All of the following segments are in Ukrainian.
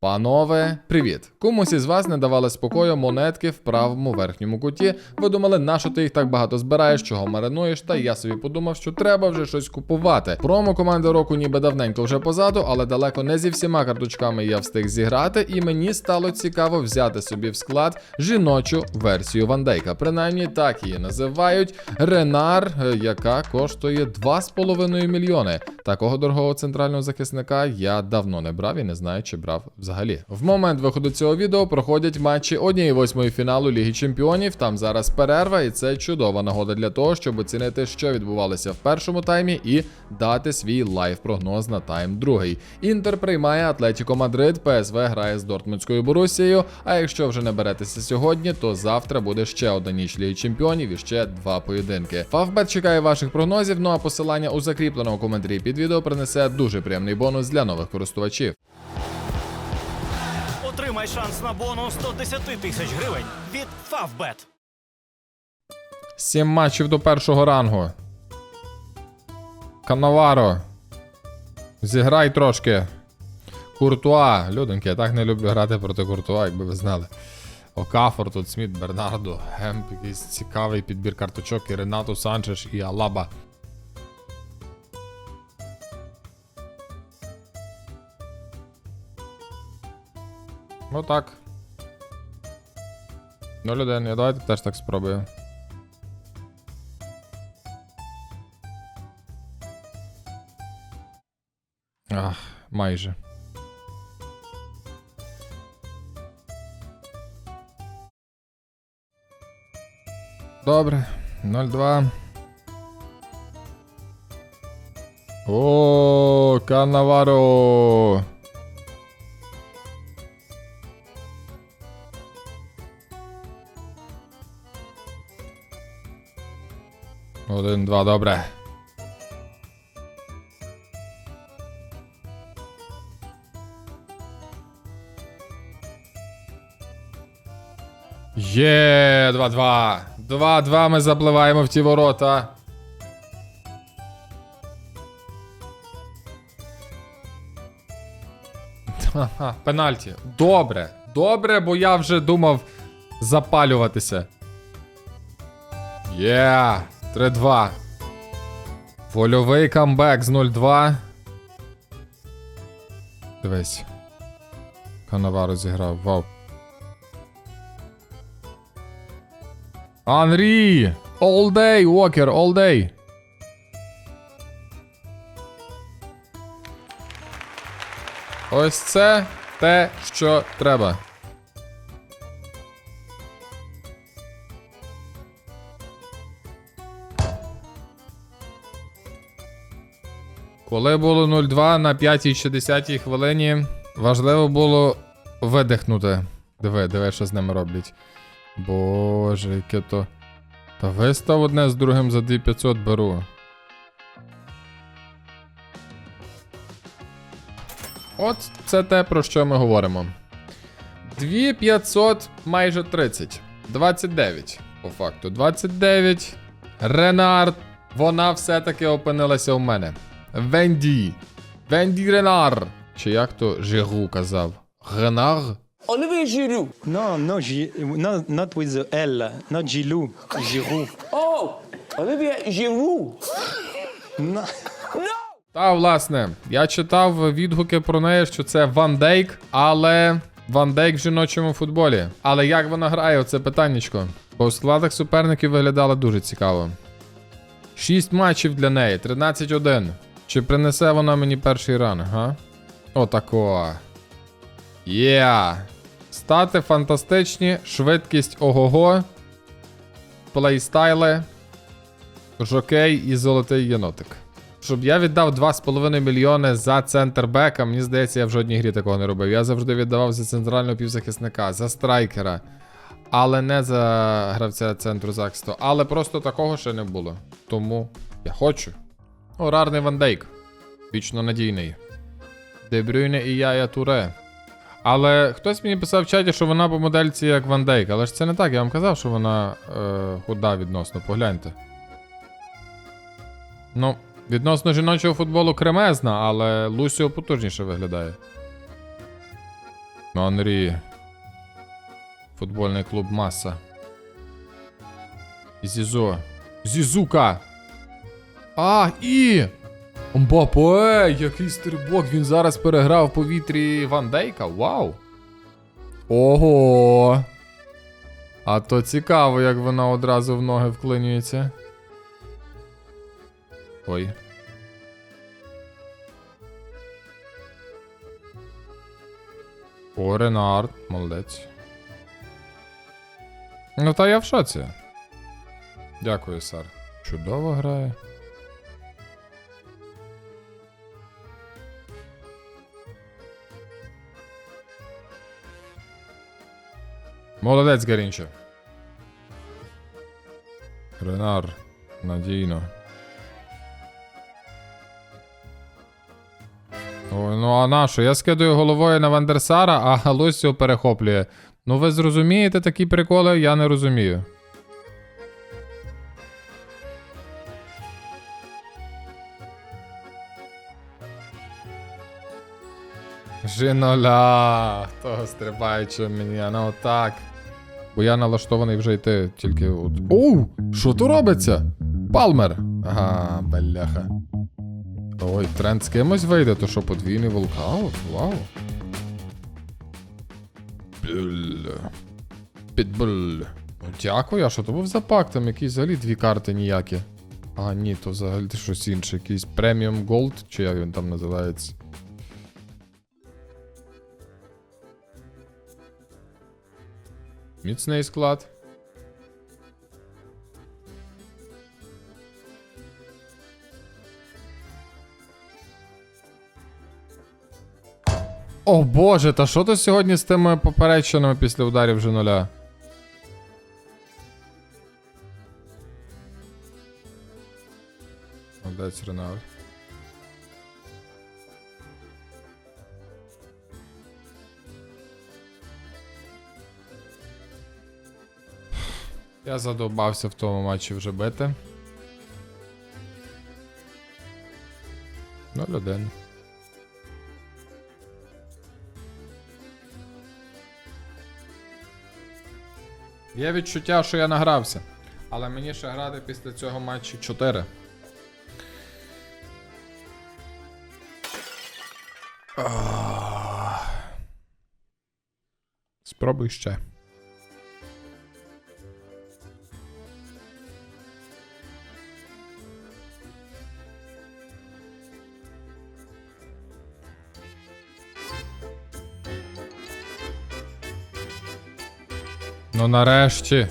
Панове, привіт! Комусь із вас не давали спокою монетки в правому верхньому куті. Ви думали, нащо ти їх так багато збираєш, чого маринуєш? Та я собі подумав, що треба вже щось купувати. Промо команди року ніби давненько вже позаду, але далеко не зі всіма карточками я встиг зіграти, і мені стало цікаво взяти собі в склад жіночу версію Вандейка. Принаймні так її називають. Ренар, е, яка коштує 2,5 мільйони. Такого дорогого центрального захисника я давно не брав і не знаю, чи брав взагалі. В момент виходу цього відео проходять матчі 1-8 фіналу Ліги Чемпіонів. Там зараз перерва, і це чудова нагода для того, щоб оцінити, що відбувалося в першому таймі, і дати свій лайв-прогноз на тайм другий. Інтер приймає Атлетіко Мадрид, ПСВ грає з Дортмундською Борусією. А якщо вже не беретеся сьогодні, то завтра буде ще одна ніч Ліги Чемпіонів і ще два поєдинки. Фавбет чекає ваших прогнозів. Ну а посилання у закріпленому коментарі під відео принесе дуже приємний бонус для нових користувачів. Отримай шанс на бонус 110 тисяч гривень від Favbet. Сім матчів до першого рангу. Канаваро. Зіграй трошки. Куртуа. Людоньки, я так не люблю грати проти Куртуа, якби ви знали. Окафор, тут Сміт, Бернардо, Гемп, якийсь цікавий підбір карточок, і Ренато Санчеш і Алаба. Отак. 0-1. Я давайте теж так спробую. Ах, майже. Добре. 0-2. О, Канаваро. Один-два, добре. Є, 2-2. 2-2 ми запливаємо в ті ворота. Пенальті. Добре. Добре, бо я вже думав запалюватися. Є, 3-2. Вольовий камбек з 0-2. Дивись. Канаваро зіграв. Вау. Анрі! All day, Walker, all day. Ось це те, що треба. Коли було 0-2 на 5-60 хвилині, важливо було видихнути. Диви, диви, що з ними роблять. Боже, яке то. Та вистав одне з другим за 2500 беру. От це те, про що ми говоримо. 2500 майже 30. 29. По факту. 29. Ренард. Вона все-таки опинилася у мене. Венді. Венді Ренар. Чи як то Жиру казав? Ренар? Olivier Giroud. No, no, Gi- no, not with the L, not Gilou, Giroud. Oh, Olivier Giroud. No. Та, власне, я читав відгуки про неї, що це Ван Дейк, але Ван Дейк в жіночому футболі. Але як вона грає, оце питаннячко. Бо в складах суперників виглядала дуже цікаво. 6 матчів для неї, 13-1. Чи принесе вона мені перший ран, га? Отако. Є. Стати фантастичні, швидкість ого-го, плейстайли, жокей і золотий єнотик. Щоб я віддав 2,5 мільйони за центр бека, мені здається, я в жодній грі такого не робив. Я завжди віддавав за центрального півзахисника, за страйкера, але не за гравця центру захисту. Але просто такого ще не було. Тому я хочу. О, рарний Ван Вічно надійний. Дебрюйне і Яя Туре. Але хтось мені писав в чаті, що вона по модельці як Ван Дейк. Але ж це не так, я вам казав, що вона е, худа відносно, погляньте. Ну, відносно жіночого футболу кремезна, але Лусіо потужніше виглядає. Анрі. Футбольний клуб Маса. Зізо. Зізука. А, і. Мбапе, який стрибок. Він зараз переграв в повітрі Ван Дейка. Вау. Ого. А то цікаво, як вона одразу в ноги вклинюється. Ой. О, Ренард, молодець. Ну, та я в шоці. Дякую, сар. Чудово грає. Молодець, Гарінче. Ренар. Надійно. Ой, ну а на що? Я скидаю головою на Вандерсара, а Галось перехоплює. Ну ви зрозумієте такі приколи, я не розумію. Жиноля, того стрибаючи мені, ну так. Бо я налаштований вже йти тільки от. Оу! Що то робиться? Палмер! Ага, бляха. Ой, тренд з кимось вийде, то що подвійний волкаут? Вау. Бль. Підбль. Ну, Дякую, а що то був за пак? Там якісь взагалі дві карти ніякі. А, ні, то взагалі щось інше. Якийсь преміум голд, чи як він там називається. Міцний склад. О боже, та що то сьогодні з тими поперечинами після ударів вже нуля? Молодець Реналь. Я задовбався в тому матчі вже бити. 0-1. Є відчуття, що я награвся. Але мені ще грати після цього матчу 4. Спробуй ще. Ну нарешті.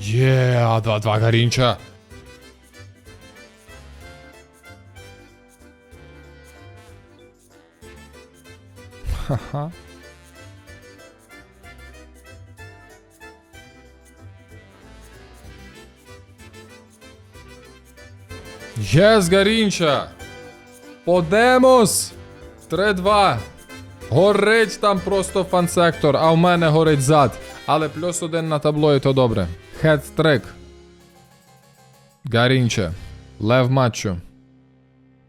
Є, 2-2 Гарінча. Ха-ха. Єс, Гарінча! Подемос! 3-2. Горить там просто фан-сектор, а в мене горить зад. Але плюс один на табло і то добре. Хедстрик. Гарінче. Лев матчу.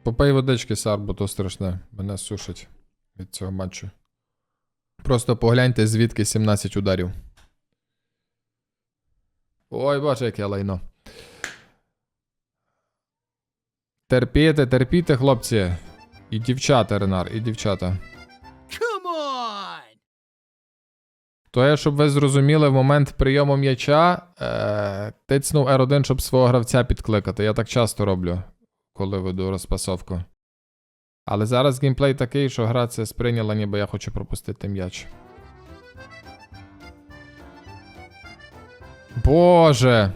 Попий водички, Сар, бо то страшне. Мене сушить від цього матчу. Просто погляньте, звідки 17 ударів. Ой, боже, яке лайно. Терпіте, терпіте, хлопці. І дівчата, Ренар, і дівчата. То я, щоб ви зрозуміли, в момент прийому м'яча е, тицнув R1, щоб свого гравця підкликати. Я так часто роблю, коли веду розпасовку. Але зараз геймплей такий, що гра це сприйняла, ніби я хочу пропустити м'яч. Боже!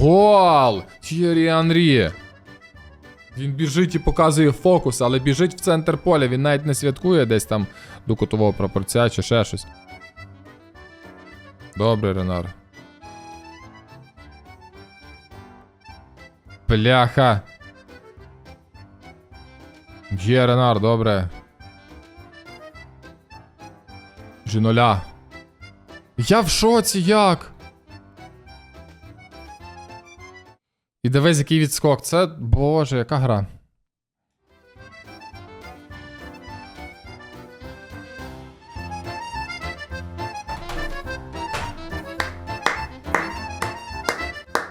Гол! Т'єрі Анрі! Він біжить і показує фокус, але біжить в центр поля. Він навіть не святкує десь там до кутового пропорція чи ще щось. Добре, Ренар. Бляха. Є, Ренар, добре. Жіноля. Я в шоці, як? І дивись, який відскок. Це. Боже, яка гра.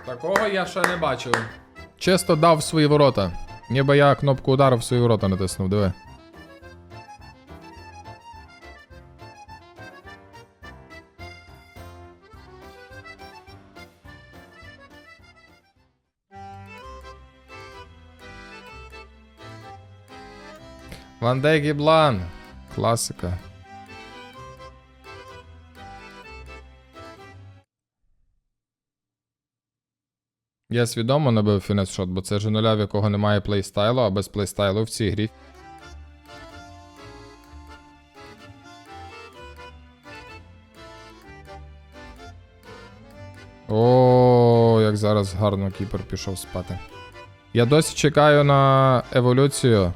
Такого я ще не бачив. Чисто дав в свої ворота. Ніби я кнопку удару в свої ворота натиснув, диви. Ван Блан. Класика. Я свідомо набив фінес шот, бо це ж нуля, в якого немає плейстайлу, а без плейстайлу в цій грі. О, як зараз гарно кіпер пішов спати. Я досі чекаю на еволюцію.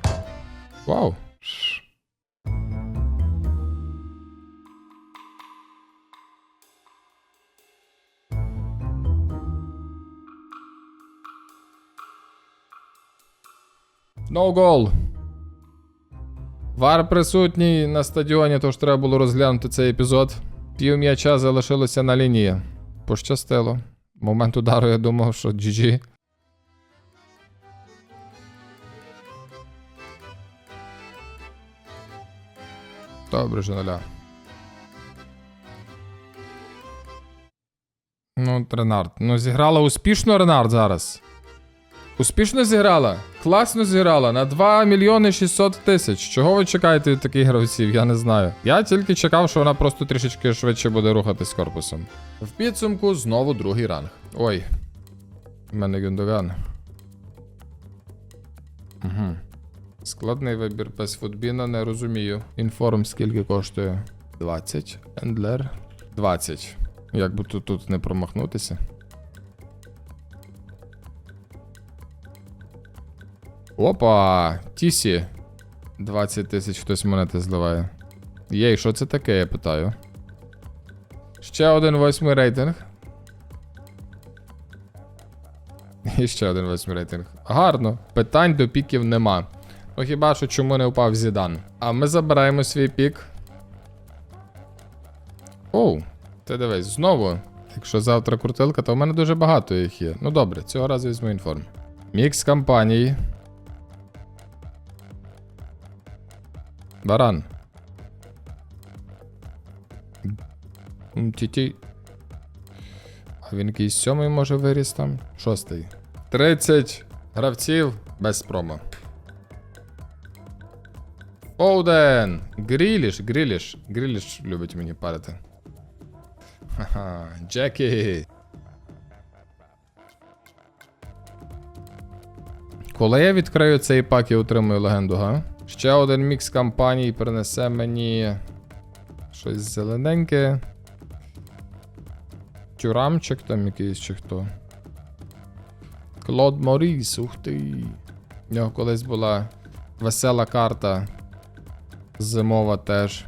Вау. Goal. Вар присутній на стадіоні, тож треба було розглянути цей епізод. Пів м'яча залишилося на лінії. Пощастило. Момент удару я думав, що GG. Добре, Женоля. Ну, Ренард. Ну, зіграла успішно Ренард зараз. Успішно зіграла. Класно зіграла на 2 мільйони 600 тисяч. Чого ви чекаєте від таких гравців? Я не знаю. Я тільки чекав, що вона просто трішечки швидше буде рухатись корпусом. В підсумку знову другий ранг. Ой. У мене Гюндоган. Угу. Складний вибір без футбіна, не розумію. Інформ скільки коштує? 20. Ендлер. 20. Як би тут, тут не промахнутися. Опа! Тісі. 20 тисяч хтось монети зливає. Єй, що це таке, я питаю. Ще один восьмий рейтинг. І ще один восьмий рейтинг. Гарно. Питань до піків нема. Ну хіба що чому не впав Зідан? А ми забираємо свій пік. Оу, ти дивись, знову. Якщо завтра крутилка, то в мене дуже багато їх є. Ну добре, цього разу візьму інформ. Мікс компаній. Баран. Ті-ті. А він якийсь сьомий може виріс там. Шостий. 30 гравців без промо. Оуден! Гріліш, Гріліш. Гріліш любить мені парити. Ха-ха, Джекі. Коли я відкрию цей пак і отримую легенду, га? Ще один мікс кампаній принесе мені щось зелененьке. Тюрамчик там якийсь чи хто. Клод Моріс, ух ти. В нього колись була весела карта. Зимова теж.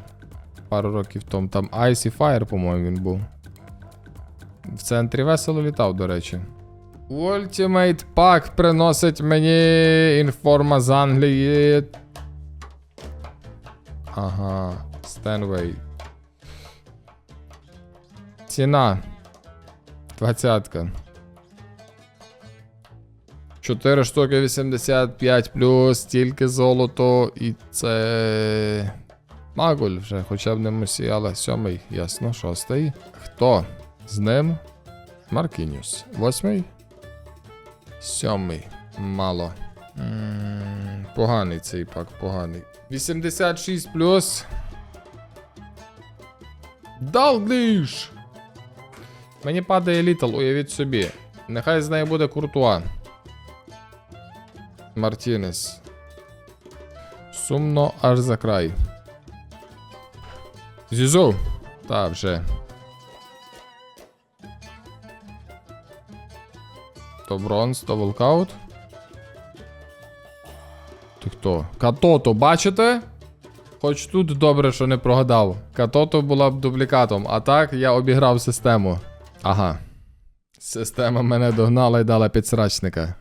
Пару років тому. Там Icy Fire, по-моєму, він був. В центрі весело літав, до речі. Ultimate Pack приносить мені інформа з Англії. Ага, Стенвей. Ціна. Двадцятка. 4 штуки 85 плюс, тільки золото і це. Магуль вже, хоча б не мусі, але сьомий, ясно, шостий. Хто з ним? Маркініус. Восьмий? Сьомий. Мало. М, Поганий цей пак, поганий. 86 плюс. Далгліш! Мені падає літл, уявіть собі. Нехай з нею буде Куртуа. Мартінес. Сумно аж за край. Зізу. Та вже. То бронз, то волкаут. Ти хто? Катото. Бачите? Хоч тут добре, що не прогадав. Катото була б дублікатом, а так я обіграв систему. Ага. Система мене догнала і дала підсрачника.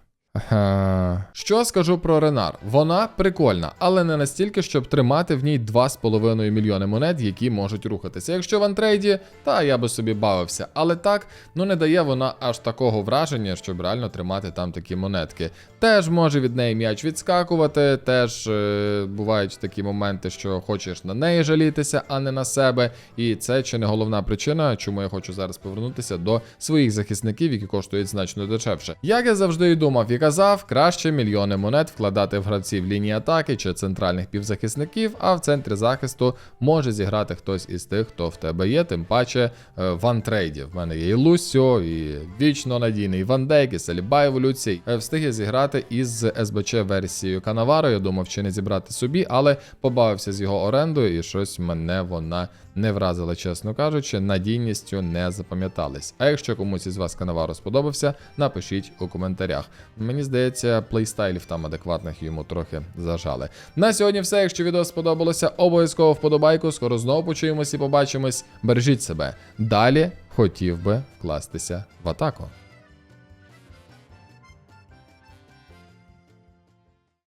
Що скажу про Ренар? Вона прикольна, але не настільки, щоб тримати в ній 2,5 мільйони монет, які можуть рухатися. Якщо в антрейді, та я би собі бавився. Але так, ну не дає вона аж такого враження, щоб реально тримати там такі монетки. Теж може від неї м'яч відскакувати, теж е, бувають такі моменти, що хочеш на неї жалітися, а не на себе. І це чи не головна причина, чому я хочу зараз повернутися до своїх захисників, які коштують значно дешевше. Як я завжди і думав і казав, краще мільйони монет вкладати в гравців лінії атаки чи центральних півзахисників, а в центрі захисту може зіграти хтось із тих, хто в тебе є, тим паче е, в антрейді. В мене є і Лусьо, і вічно надійний Ван Дейк, і Саліба еволюцій. Е, Встиг зіграти із СБЧ версією Канаваро. Я думав, чи не зібрати собі, але побавився з його орендою, і щось мене вона не вразила, чесно кажучи, надійністю не запам'ятались. А якщо комусь із вас Канаваро сподобався, напишіть у коментарях. Мені здається, плейстайлів там адекватних йому трохи зажали. На сьогодні все. Якщо відео сподобалося, обов'язково вподобайку. Скоро знову почуємось і побачимось. Бережіть себе. Далі хотів би вкластися в атаку.